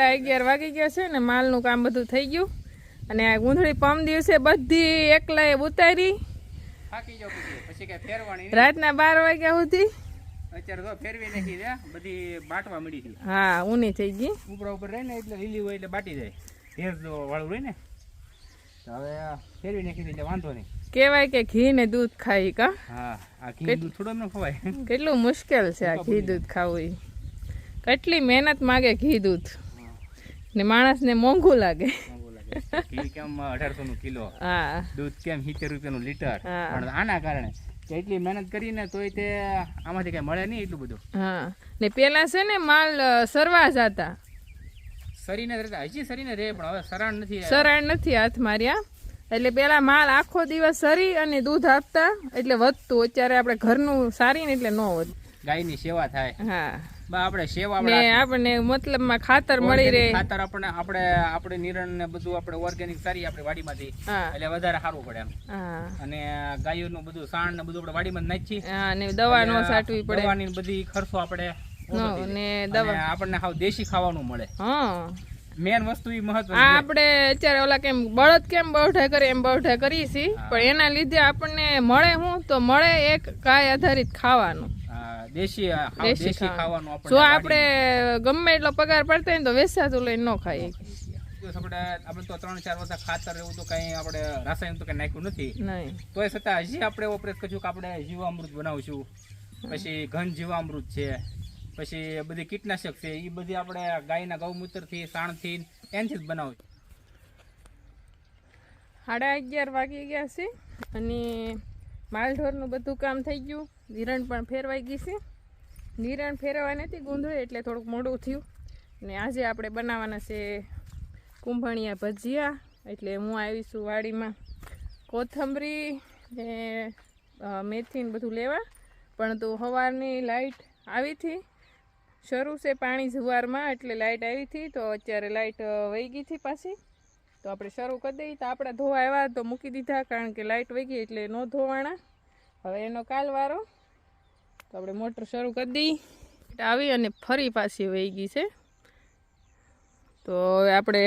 અગિયાર વાગી ગયા છે ને માલનું કામ બધું થઈ ગયું. અને આ ગુંધળી પમ દિવસે બધી એકલાએ ઉતારી. રાતના બાર વાગ્યા સુધી. અત્યારે તો ફેરવી નાખી છે. બધી બાટવા મળી છે. હા ઊની થઈ ગઈ. ઉપરા ઉપર રહે ને એટલે લીલી હોય એટલે બાટી જાય. ભેજ વાળું રહે ને. હવે ફેરવી નાખી એટલે વાંધો નહીં. કહેવાય કે ઘી ને દૂધ ખાઈ કા? હા આ ઘી દૂધ થોડો એમને ખવાય. કેટલું મુશ્કેલ છે આ ઘી દૂધ ખાવું. કેટલી મહેનત માગે ઘી દૂધ. ને માણસને મોંઘું લાગે. મોંઘું લાગે. કેમ અઢારસો નું કિલો દૂધ કેમ સિત્તેર રૂપિયાનું લીટર? પણ આના કારણે એટલી મહેનત કરીને તોય તે આમાંથી કઈ મળે નહીં એટલું બધું. હા. ને પેલા છે ને માલ સરવા જતા. શરીરને રહેતા. હજી શરીરને રહે પણ હવે સરાણ નથી સરાણ નથી હાથ માર્યા. એટલે પેલા માલ આખો દિવસ સરી અને દૂધ આપતા. એટલે વધતું. અત્યારે આપણે ઘરનું સારી ને એટલે ન વધ ગાયની સેવા થાય. હા. બા આપણે સેવા ને આપણે આપણને મતલબમાં ખાતર મળી રહે. ખાતર આપણે આપણે આપણે નિરણ ને બધું આપણે ઓર્ગેનિક સારી આપણે વાડીમાંથી. એટલે વધારે સારું પડે એમ. અને ગાયોનું બધું સાણ ને બધું આપણે વાડીમાં નાખી અને દવા નો સાટવી પડે. દવાની બધી ખર્ચો આપણે નો, દવા આપણને હાવ દેશી ખાવાનું મળે. હા. મેન વસ્તુ ઈ મહત્વ આપણે અત્યારે ઓલા કેમ બળદ કેમ બવઠા કરી એમ બવઠા કરી છી પણ એના લીધે આપણને મળે હું તો મળે એક ગાય આધારિત ખાવાનું. દેશી દેશી ખાવાનું. ખાવાનું જો આપણે આપણે ગમે એટલો પગાર પડતો હોય તો વેસાતું લઈને ન ખાઈએ. આપણે આપણે તો ત્રણ ચાર વર્ષ ખાતર એવું તો કઈ આપણે તો કઈ નાખ્યું નથી. તોય છતાં હજી આપણે ઓપરેટ કરશું કે આપણે જીવામૃત બનાવશું. પછી ઘન જીવામૃત છે. પછી બધી કીટનાશક છે. એ બધી આપણે ગાયના ગૌમૂત્રથી સાણથી એનથી જ બનાવું. સાડા અગિયાર વાગી ગયા છે અને માલઢોરનું બધું કામ થઈ ગયું. નિરણ પણ ફેરવાઈ ગઈ છે. નિરણ ફેરવા નથી ગુંદળી એટલે થોડુંક મોડું થયું. ને આજે આપણે બનાવવાના છે કુંભણિયા ભજીયા. એટલે હું આવીશું વાડીમાં કોથમરી ને મેથી બધું લેવા. પણ તો સવારની લાઈટ આવી હતી. શરૂ છે પાણી જુવારમાં એટલે લાઇટ આવી હતી. તો અત્યારે લાઇટ વહી ગઈ હતી પાછી. તો આપણે શરૂ કરી દઈએ. તો આપણે ધોવા આવ્યા તો મૂકી દીધા કારણ કે લાઇટ વહી ગઈ એટલે ન ધોવાણા. હવે એનો કાલ વારો તો આપણે મોટર શરૂ કરી દઈ. આવી અને ફરી પાછી વહી ગઈ છે. તો હવે આપણે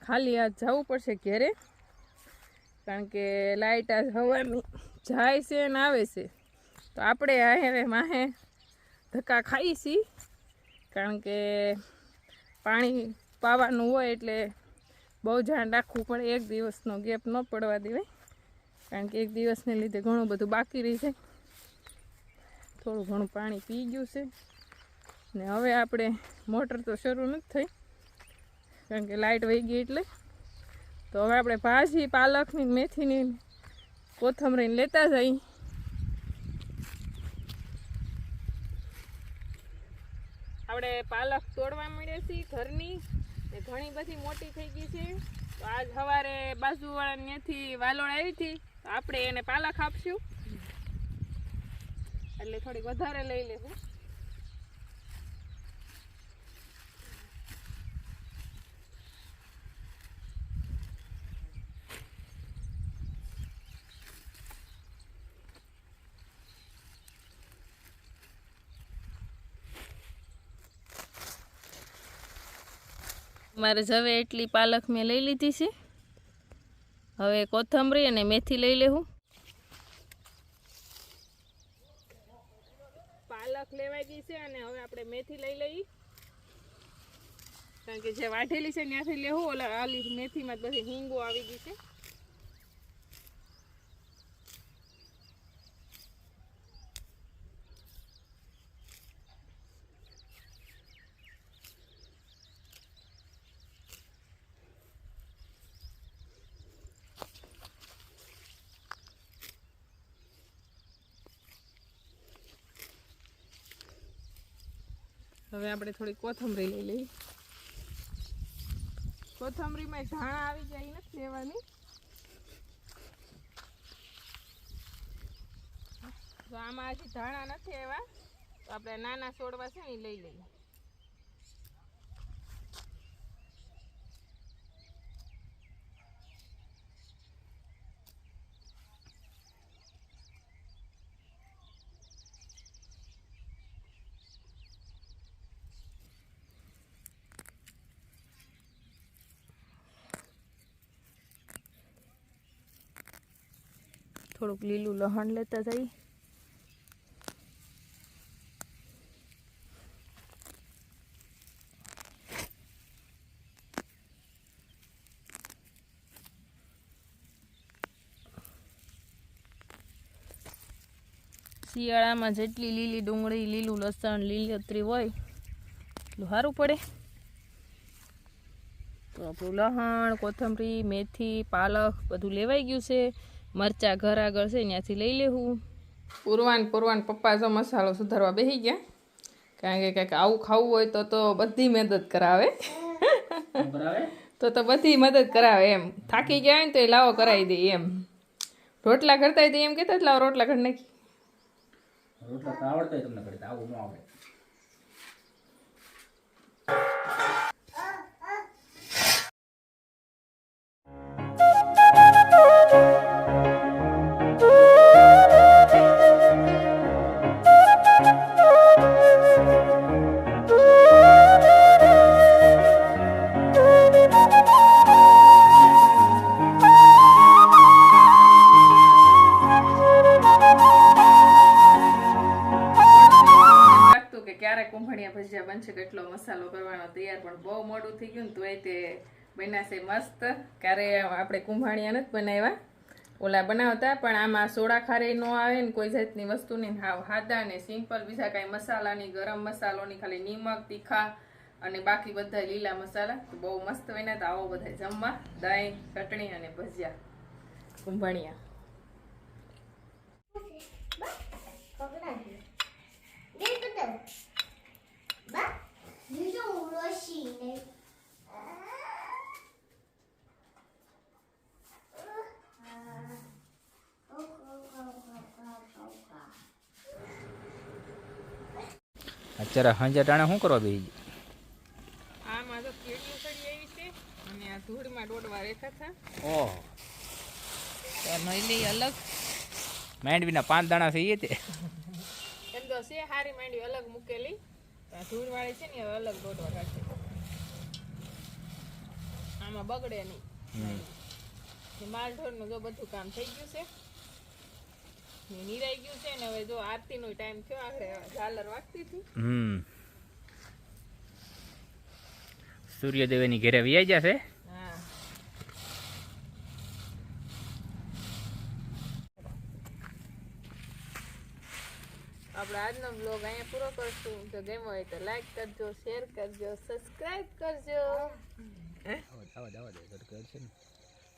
ખાલી આ જવું પડશે ઘેરે, કારણ કે લાઇટ આ હવાની જાય છે ને આવે છે. તો આપણે આહે માહે ધક્કા ખાઈ છીએ કારણ કે પાણી પાવાનું હોય એટલે બહુ ધ્યાન રાખવું પડે. એક દિવસનો ગેપ ન પડવા દેવાય, કારણ કે એક દિવસને લીધે ઘણું બધું બાકી રહી જાય. થોડું ઘણું પાણી પી ગયું છે. ને હવે આપણે મોટર તો શરૂ નથી થઈ, કારણ કે લાઇટ વહી ગઈ એટલે. તો હવે આપણે ભાજી, પાલકની, મેથીની, કોથમરીને લેતા જઈ. આપણે પાલક તોડવા મળે છે ઘરની. ને ઘણી બધી મોટી થઈ ગઈ છે. તો આજ સવારે બાજુવાળા ત્યાંથી વાલોળ આવી હતી. તો આપણે એને પાલક આપશું. એટલે થોડીક વધારે લઈ લેવું મારે જવે એટલી પાલક મેં લઈ લીધી છે. હવે કોથમરી અને મેથી લઈ લેવું પાલક લેવાઈ ગઈ છે અને હવે મેથી લઈ લઈ. કારણ કે જે વાઢેલી છે ત્યાંથી લેવું, ઓલા આલી મેથીમાં બધી હિંગો આવી ગઈ છે. હવે આપણે થોડી કોથમરી લઈ લઈએ. કોથમરીમાં ધાણા આવી જાય નથી લેવાની. તો આમાં હજી ધાણા નથી એવા તો આપણે નાના છોડવા છે ને લઈ લઈએ. થોડુંક લીલું લહણ લેતા જઈએ શિયાળામાં જેટલી લીલી ડુંગળી, લીલું લસણ, લીલોતરી હોય, એટલું સારું પડે. તો આપણું લહણ, કોથમરી, મેથી, પાલક બધું લેવાઈ ગયું છે. મરચાં ઘર આગળ છે ત્યાંથી લઈ લેવું. પૂરવાન પૂરવાન પપ્પા જો મસાલો સુધારવા બેસી ગયા. કારણ કે કંઈક આવું ખાવું હોય તો તો બધી મદદ કરાવે. તો તો બધી મદદ કરાવે એમ. થાકી ગયા હોય ને તો એ લાવો કરાવી દે એમ. રોટલા કરતા હોય તો એમ કહેતા જ લાવો રોટલા કરી નાખી. રોટલા આવડતા હોય તમને કરતા આવું ન આવડે. મસાલો કરવાનો તૈયાર, પણ બહુ મોડું થઈ ગયું ને તોય તે બનાશે મસ્ત. ક્યારે આપણે કુંભાણિયા નથી બનાવ્યા? ઓલા બનાવતા, પણ આમાં સોડા ખારી ન આવે ને કોઈ જાતની વસ્તુ નહીં. હાવ હાદા ને સિમ્પલ, બીજા કાંઈ મસાલાની ગરમ મસાલોની ખાલી નિમક, તીખા અને બાકી બધા લીલા મસાલા. તો બહુ મસ્ત બન્યા તો. આવો બધા જમવા. દહીં ચટણી અને ભજીયા. કુંભાણિયા. અત્યારે હંજા ટાણે શું કરવા બેસી આમાં તો કેળીઓ સડી આવી છે અને આ ધૂળમાં દોડવા રેખા હતા. ઓહ. નઈલી અલગ. માંડવીના પાંચ દાણા છે એ તે. એમ તો છે હારી માંડવી અલગ મૂકેલી. તો આ ધૂળવાળી છે ને અલગ દોડવા રાખે. આમાં બગડે નહીં. માલ ઢોરનું જો બધું કામ થઈ ગયું છે. નિરાઈ ગયું છે ને હવે જો આરતીનો ટાઈમ થયો આગળ ઝાલર વાગતી હતી. હમ. સૂર્યદેવની ઘેરે વ્યાઈ જશે? હા. આપણે આજનો બ્લોગ અહીંયા પૂરો કરશું. જો ગમ્યો હોય તો લાઈક કરજો શેર કરજો સબસ્ક્રાઇબ કરજો. હે?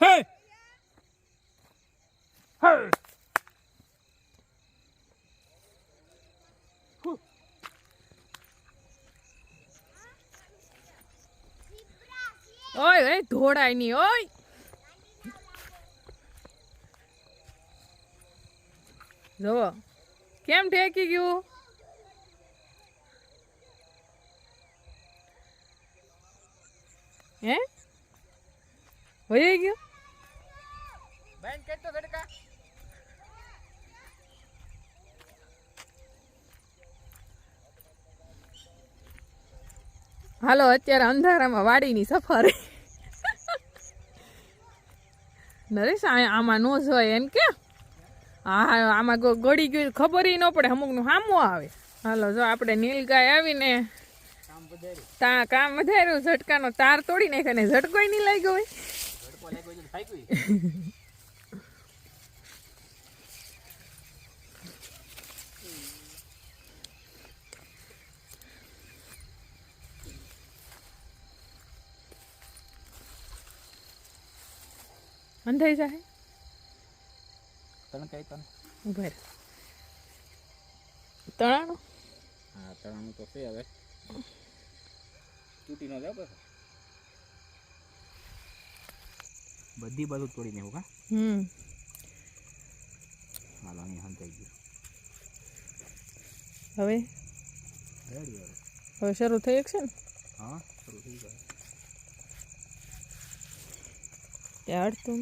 હે? ઓય ઓય ધોડાયની ઓય. જો કેમ ઠેકી ગયું? હે? વહી ગયું? બેન કેટલો ગડકા. હાલો અત્યારે અંધારામાં વાડીની સફારી. નરેશ આમાં નો જોય એમ કે? હા આમાં ગળી ગયું, ખબર ન પડે, અમુકનું સામું આવે. હાલો, જો આપણે નીલગાય આવીને તા કામ વધાર્યું, ઝટકાનો તાર તોડી નાખે ને ઝટકોય નહીં લાગ્યો હોય ગડકો લાગ્યો છે તો થાક્યું ઈ. અંધાઈ જાય? તણ કઈ તણ. ઊભા રહે. તણાણું? હા તણાનું તો છે હવે. તૂટી ન જાય બસ બધી બાજુ તોડી નાખું કા? હમ. હાલો અહીં હંતાઈ ગયું. હવે? હવે. હવે શરૂ થઈ છે ને? હા શરૂ થઈ ગયું. ત્યાં અડતું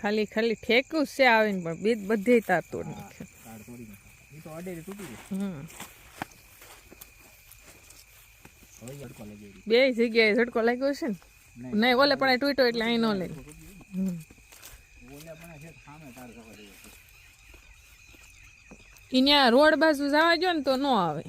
ખાલી ખાલી ઠેકું છે આવીને પણ બીજ બધી તાર એ. બે જગ્યાએ ઝડકો લાગ્યો છે ને? નહીં. ઓલે પણ તૂટ્યો એટલે અહીં ન લે. ન્યા રોડ બાજુ જવા ગયો ને તો ન આવે.